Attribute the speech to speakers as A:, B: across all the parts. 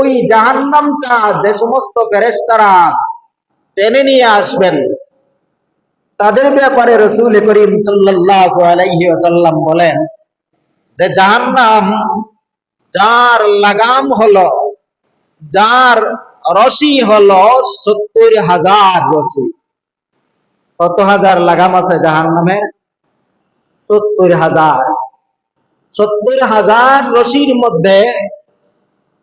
A: ওই জাহান্নামটা যে সমস্ত ফেরেশতারা টেনে নিয়ে আসবেন, তাদের ব্যাপারে রসুল করিম সাল্লাল্লাহু বলেন যে জাহান্নাম যার লাগাম হলো, যার রশি হলো সত্তর হাজার রশি। কত হাজার লাগাম আছে জাহান্নামের? সত্তর হাজার। সত্তর হাজার রশির মধ্যে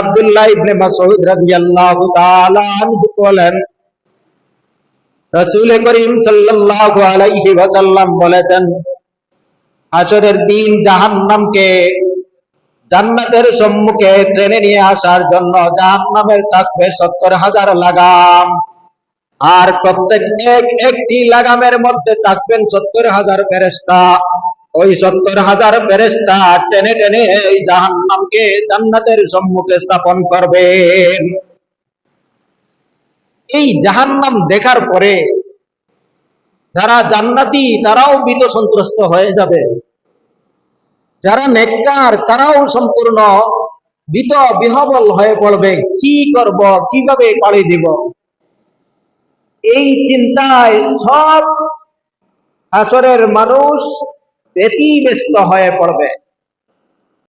A: আব্দুল্লাহ ইবনে মাসউদ রাদিয়াল্লাহু তাআলা আনহু বলেন, রাসূল করিম সাল্লাল্লাহু আলাইহি ওয়াসাল্লাম বলেছেন দিন জাহান্নামকে জান্নাতের সম্মুখে টেনে নিয়ে আসার জন্য জাহান্নামের থাকবে সত্তর হাজার লাগাম, আর প্রত্যেক এক একটি লাগামের মধ্যে থাকবেন সত্তর হাজার ফেরেস্তা ওই সত্তর হাজার ফেরেস্তা টেনে টেনে এই জাহান্নামকে জান্নাতের সম্মুখে স্থাপন করবেন। এই জাহান্নাম দেখার পরে যারা জান্নাতি, তারাও ভীত সন্ত্রস্ত হয়ে যাবে। যারা নেককার, তারাও সম্পূর্ণ ভীত, বিহবল হয়ে পড়বে। কি করব, কীভাবে পাড়ি দিব? এই চিন্তায় সব আসরের মানুষ ব্যতিব্যস্ত হয়ে পড়বে